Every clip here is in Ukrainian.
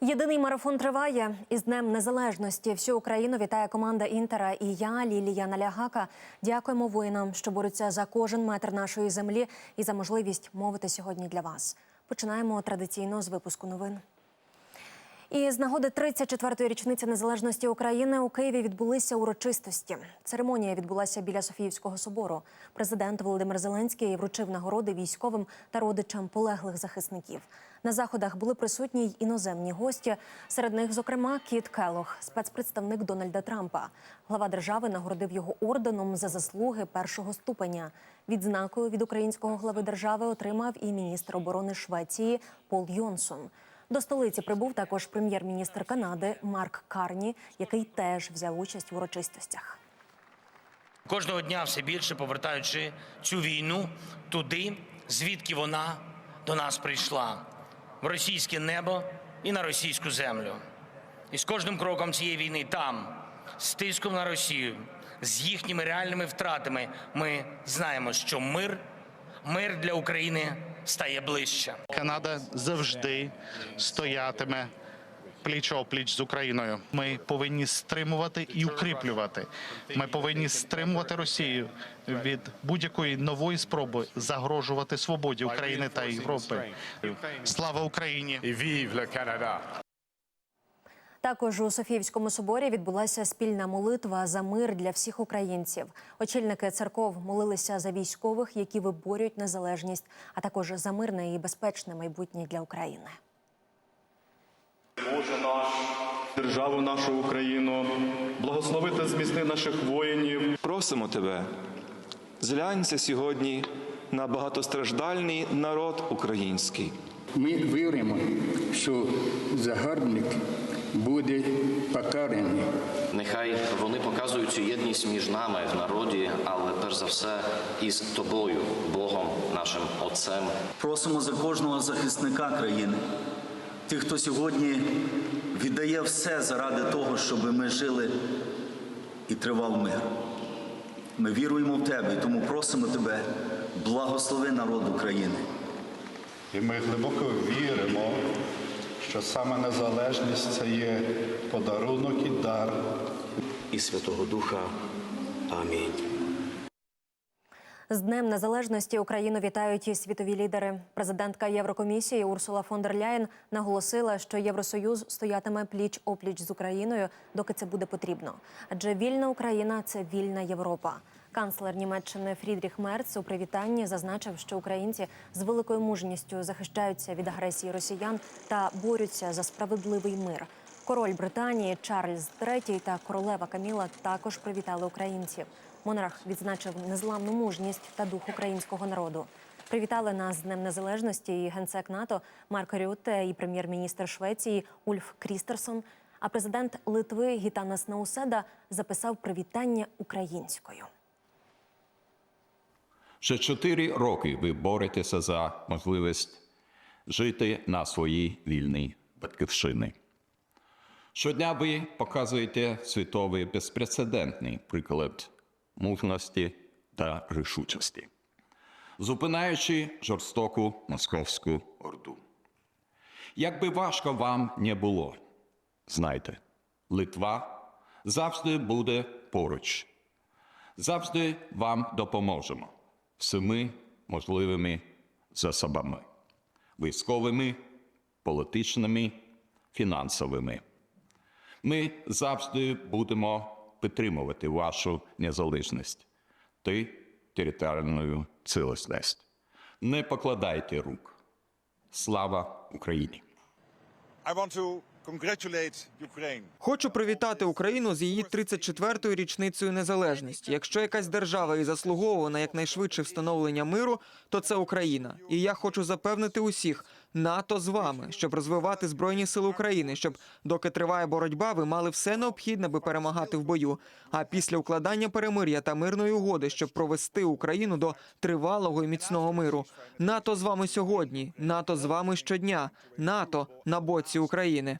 Єдиний марафон триває із Днем Незалежності. Всю Україну вітає команда Інтера і я, Лілія Налягака. Дякуємо воїнам, що борються за кожен метр нашої землі і за можливість мовити сьогодні для вас. Починаємо традиційно з випуску новин. І з нагоди 34-ї річниці незалежності України у Києві відбулися урочистості. Церемонія відбулася біля Софіївського собору. Президент Володимир Зеленський вручив нагороди військовим та родичам полеглих захисників. На заходах були присутні й іноземні гості. Серед них, зокрема, Кіт Келох, спецпредставник Дональда Трампа. Глава держави нагородив його орденом за заслуги першого ступеня. Відзнакою від українського глави держави отримав і міністр оборони Швеції Пол Йонсон. До столиці прибув також прем'єр-міністр Канади Марк Карні, який теж взяв участь в урочистостях. Кожного дня все більше повертаючи цю війну туди, звідки вона до нас прийшла, в російське небо і на російську землю. І з кожним кроком цієї війни там, з тиском на Росію, з їхніми реальними втратами, ми знаємо, що мир, мир для України стає ближче. Канада завжди стоятиме пліч опліч з Україною. Ми повинні стримувати і укріплювати. Ми повинні стримувати Росію від будь-якої нової спроби загрожувати свободі України та Європи. Слава Україні! Canada! Також у Софіївському соборі відбулася спільна молитва за мир для всіх українців. Очільники церков молилися за військових, які виборюють незалежність, а також за мирне і безпечне майбутнє для України. Боже наш, державу нашу Україну, благослови та зміцни наших воїнів. Просимо тебе, зглянься сьогодні на багатостраждальний народ український. Ми віримо, що загарбник буде покараний. Нехай вони показують цю єдність між нами в народі, але перш за все із тобою, Богом, нашим Отцем. Просимо за кожного захисника країни, тих, хто сьогодні віддає все заради того, щоб ми жили і тривав мир. Ми віруємо в тебе, і тому просимо тебе, благослови народ України. І ми глибоко віримо, що саме незалежність це є подарунок і дар І Святого Духа. Амінь. З Днем Незалежності Україну вітають і світові лідери. Президентка Єврокомісії Урсула фон дер Ляєн наголосила, що Євросоюз стоятиме пліч опліч з Україною, доки це буде потрібно. Адже вільна Україна це вільна Європа. Канцлер Німеччини Фрідріх Мерц у привітанні зазначив, що українці з великою мужністю захищаються від агресії росіян та борються за справедливий мир. Король Британії Чарльз III та королева Каміла також привітали українців. Монарх відзначив незламну мужність та дух українського народу. Привітали нас з Днем Незалежності і генсек НАТО Марк Рютте і прем'єр-міністр Швеції Ульф Крістерсон. А президент Литви Гітанас Науседа записав привітання українською. Вже чотири роки ви боретеся за можливість жити на своїй вільній батьківщині. Щодня ви показуєте світовий безпрецедентний приклад мужності та рішучості, зупинаючи жорстоку московську орду. Як би важко вам не було, знайте, Литва завжди буде поруч, завжди вам допоможемо всіми можливими засобами військовими, політичними, фінансовими. Ми завжди будемо підтримувати вашу незалежність та територіальну цілісність. Не покладайте рук. Слава Україні! I want to. Хочу привітати Україну з її 34-ю річницею незалежності. Якщо якась держава і заслуговує на якнайшвидше встановлення миру, то це Україна. І я хочу запевнити усіх НАТО з вами, щоб розвивати збройні сили України, щоб доки триває боротьба, ви мали все необхідне, аби перемагати в бою. А після укладання перемир'я та мирної угоди, щоб провести Україну до тривалого і міцного миру. НАТО з вами сьогодні. НАТО з вами щодня. НАТО на боці України.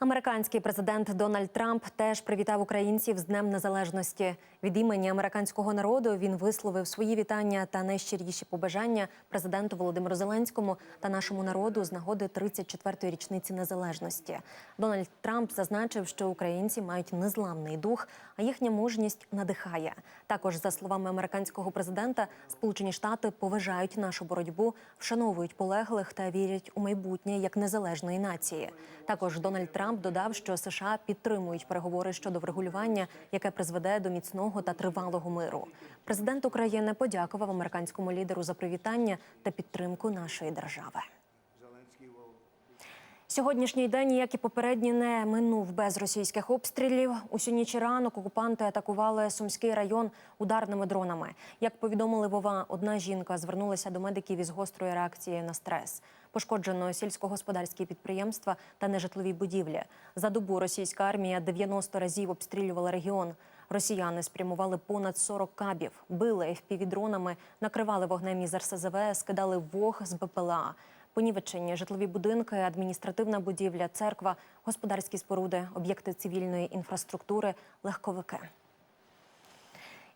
Американський президент Дональд Трамп теж привітав українців з Днем Незалежності. Від імені американського народу він висловив свої вітання та найщиріші побажання президенту Володимиру Зеленському та нашому народу з нагоди 34-ї річниці незалежності. Дональд Трамп зазначив, що українці мають незламний дух, а їхня мужність надихає. Також, за словами американського президента, Сполучені Штати поважають нашу боротьбу, вшановують полеглих та вірять у майбутнє як незалежної нації. Також Дональд Трамп додав, що США підтримують переговори щодо врегулювання, яке призведе до міцного та тривалого миру. Президент України подякував американському лідеру за привітання та підтримку нашої держави. Сьогоднішній день, як і попередній, не минув без російських обстрілів. Усю ніч ранок окупанти атакували Сумський район ударними дронами. Як повідомили Вова, одна жінка звернулася до медиків із гострою реакцією на стрес. Пошкоджено сільськогосподарські підприємства та нежитлові будівлі. За добу російська армія 90 разів обстрілювала регіон. Росіяни спрямували понад 40 кабів, били FPV-дронами, накривали вогнем із РСЗВ, скидали вог з БПЛА. Понівечені житлові будинки, адміністративна будівля, церква, господарські споруди, об'єкти цивільної інфраструктури, легковики.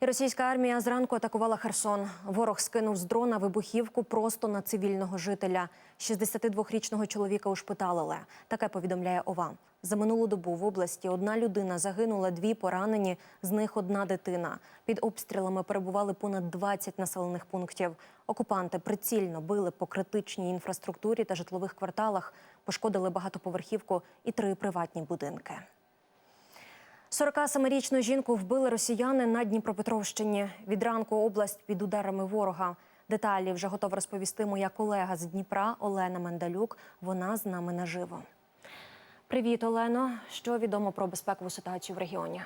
Російська армія зранку атакувала Херсон. Ворог скинув з дрона вибухівку просто на цивільного жителя. 62-річного чоловіка ушпиталили. Таке повідомляє ОВА. За минулу добу в області одна людина загинула, дві поранені, з них одна дитина. Під обстрілами перебували понад 20 населених пунктів. Окупанти прицільно били по критичній інфраструктурі та житлових кварталах, пошкодили багатоповерхівку і три приватні будинки. 47-річну жінку вбили росіяни на Дніпропетровщині. Від ранку область під ударами ворога. Деталі вже готова розповісти моя колега з Дніпра Олена Мендалюк. Вона з нами наживо. Привіт, Олено. Що відомо про безпекову ситуацію в регіоні?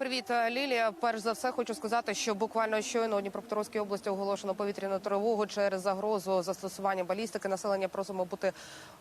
Привіт, Лілія. Перш за все, хочу сказати, що буквально щойно у Дніпропетровській області оголошено повітряну тривогу через загрозу застосування балістики. Населення просимо бути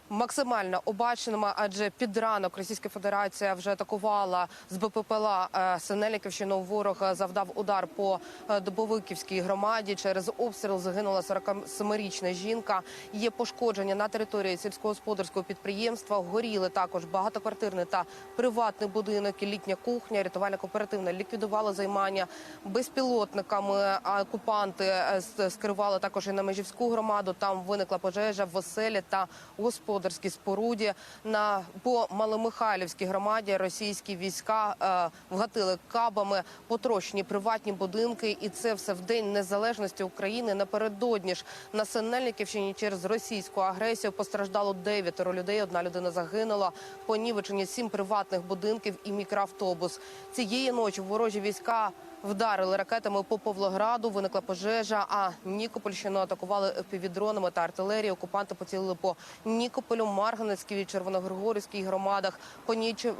максимально обачними, адже під ранок Російська Федерація вже атакувала з БППЛА е, Синельниківщину. Ворог е, завдав удар по е, Добовиківській громаді. Через обстріл загинула 47-річна жінка. Є пошкодження на території сільськогосподарського підприємства. Горіли також багатоквартирний та приватний будинок літня кухня. Рятувальна кооперативна ліквідувала займання безпілотниками. А окупанти е, с- скерували також і на межівську громаду. Там виникла пожежа в оселі та господарській споруді. На по Маломихайлівській громаді російські війська е, вгатили кабами потрощені приватні будинки, і це все в день незалежності України. Напередодні ж на Синельниківщині через російську агресію постраждало дев'ятеро людей. Одна людина загинула. Понівечені сім приватних будинків і мікроавтобус. Цієї ночі ворожі війська. Вдарили ракетами по Павлограду, виникла пожежа. А Нікопольщину атакували півдронами та артилерією. Окупанти поцілили по Нікополю, Марганецькій, Червоногригорівській громадах.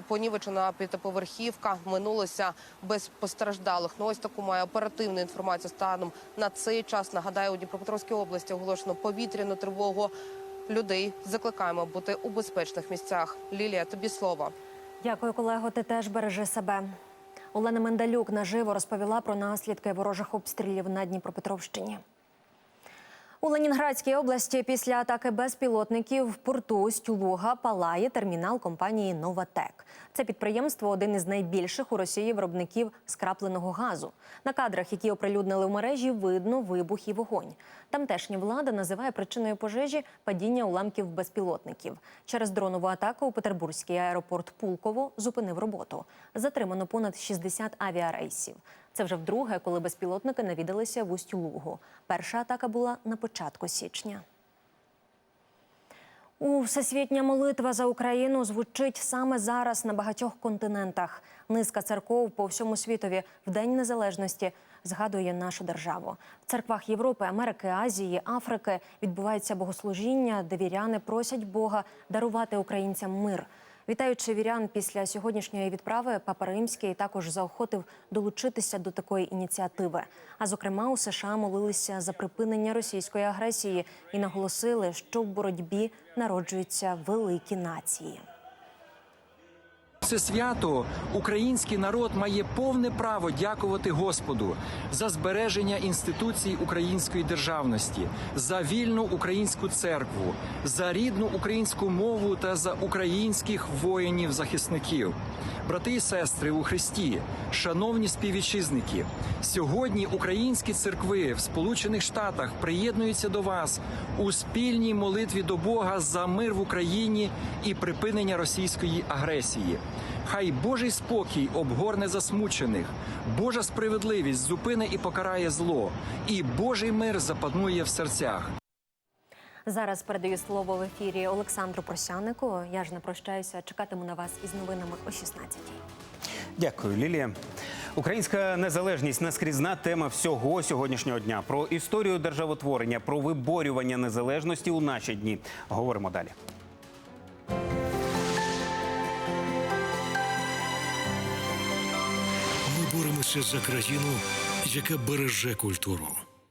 Понівечена п'ятиповерхівка минулося без постраждалих. Ну ось таку має оперативну інформацію станом на цей час. Нагадаю, у Дніпропетровській області оголошено повітряну тривогу. Людей закликаємо бути у безпечних місцях. Лілія, тобі слово. Дякую, колего. Ти теж бережи себе. Олена Мендалюк наживо розповіла про наслідки ворожих обстрілів на Дніпропетровщині. У Ленінградській області після атаки безпілотників в порту Стюлуга палає термінал компанії Новатек. Це підприємство один із найбільших у Росії виробників скрапленого газу. На кадрах, які оприлюднили в мережі, видно вибух і вогонь. Тамтешня влада називає причиною пожежі падіння уламків безпілотників. Через дронову атаку у Петербурзький аеропорт Пулково зупинив роботу. Затримано понад 60 авіарейсів. Це вже вдруге, коли безпілотники навідалися в Усть-Лугу. Перша атака була на початку січня. У всесвітня молитва за Україну звучить саме зараз на багатьох континентах. Низка церков по всьому світові в День Незалежності згадує нашу державу. В церквах Європи, Америки, Азії, Африки відбуваються богослужіння, де віряни просять Бога дарувати українцям мир. Вітаючи вірян після сьогоднішньої відправи, папа Римський також заохотив долучитися до такої ініціативи. А зокрема, у США молилися за припинення російської агресії і наголосили, що в боротьбі народжуються великі нації. Це свято український народ має повне право дякувати Господу за збереження інституцій української державності, за вільну українську церкву, за рідну українську мову та за українських воїнів-захисників. Брати і сестри у Христі, шановні співвітчизники, сьогодні українські церкви в Сполучених Штатах приєднуються до вас у спільній молитві до Бога за мир в Україні і припинення російської агресії. Хай Божий спокій обгорне засмучених, Божа справедливість зупине і покарає зло, і Божий мир запанує в серцях. Зараз передаю слово в ефірі Олександру Просянику. Я ж не прощаюся. Чекатиму на вас із новинами о 16-й. Дякую, Лілія. Українська незалежність наскрізна тема всього сьогоднішнього дня. Про історію державотворення, про виборювання незалежності у наші дні. Говоримо далі. Ми за країну, яка береже культуру.